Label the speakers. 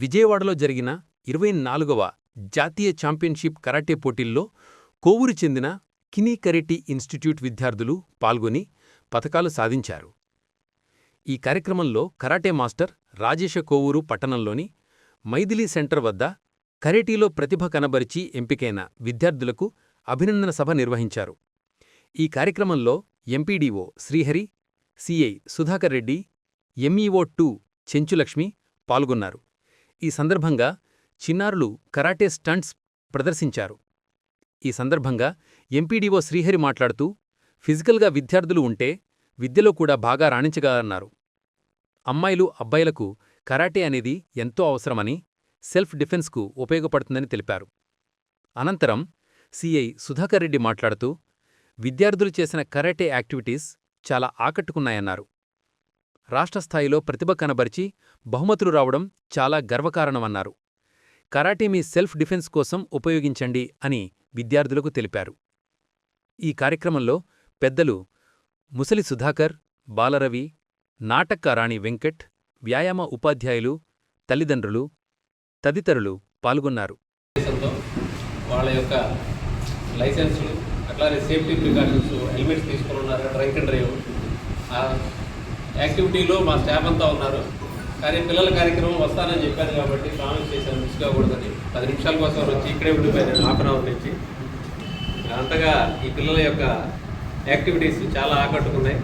Speaker 1: విజయవాడలో జరిగిన ఇరవై నాలుగవ జాతీయ ఛాంపియన్షిప్ కరాటే పోటీల్లో కోవూరు చెందిన కినీ కరెట్టి ఇన్స్టిట్యూట్ విద్యార్థులు పాల్గొని పథకాలు సాధించారు. ఈ కార్యక్రమంలో కరాటే మాస్టర్ రాజేశ కోవూరు పట్టణంలోని మైథిలీ సెంటర్ వద్ద కరేటీలో ప్రతిభ కనబరిచి ఎంపికైన విద్యార్థులకు అభినందన సభ నిర్వహించారు. ఈ కార్యక్రమంలో MPDO Srihari CI Sudhakar Reddy MEO two Chenchulakshmi పాల్గొన్నారు. ఈ సందర్భంగా చిన్నారులు కరాటే స్టంట్స్ ప్రదర్శించారు. ఈ సందర్భంగా ఎంపీడీఓ శ్రీహరి మాట్లాడుతూ ఫిజికల్గా విద్యార్థులు ఉంటే విద్యలో కూడా బాగా రాణించగలన్నారు అమ్మాయిలు అబ్బాయిలకు కరాటే అనేది ఎంతో అవసరమని సెల్ఫ్ డిఫెన్స్కు ఉపయోగపడుతుందని తెలిపారు. అనంతరం సిఐ సుధాకర్ రెడ్డి మాట్లాడుతూ విద్యార్థులు చేసిన కరాటే యాక్టివిటీస్ చాలా ఆకట్టుకున్నాయన్నారు. రాష్ట్రస్థాయిలో ప్రతిభ కనబరిచి బహుమతులు రావడం చాలా గర్వకారణమన్నారు. కరాటే మీ సెల్ఫ్ డిఫెన్స్ కోసం ఉపయోగించండి అని విద్యార్థులకు తెలిపారు. ఈ కార్యక్రమంలో పెద్దలు ముసలి సుధాకర్ బాలరవి నాటక్క రాణి వెంకట్ వ్యాయామ ఉపాధ్యాయులు తల్లిదండ్రులు తదితరులు పాల్గొన్నారు.
Speaker 2: వాళ్ళ యొక్క లైసెన్సులు అట్లానే సేఫ్టీ ప్రికాషన్స్ హెల్మెట్స్ తీసుకుని ఉన్నారు డ్రంక్ అండ్ డ్రైవ్. యాక్టివిటీలో మా స్టాఫ్ అంతా ఉన్నారు. కానీ పిల్లల కార్యక్రమం వస్తానని చెప్పాను కాబట్టి ప్రామిస్ చేశాను మిస్ కాకూడదని. పది నిమిషాల కోసం వచ్చి ఇక్కడే ఉండిపోయాను హాఫ్ అన్ అవర్ నుంచి. అంతగా ఈ పిల్లల యొక్క యాక్టివిటీస్ చాలా ఆకట్టుకున్నాయి.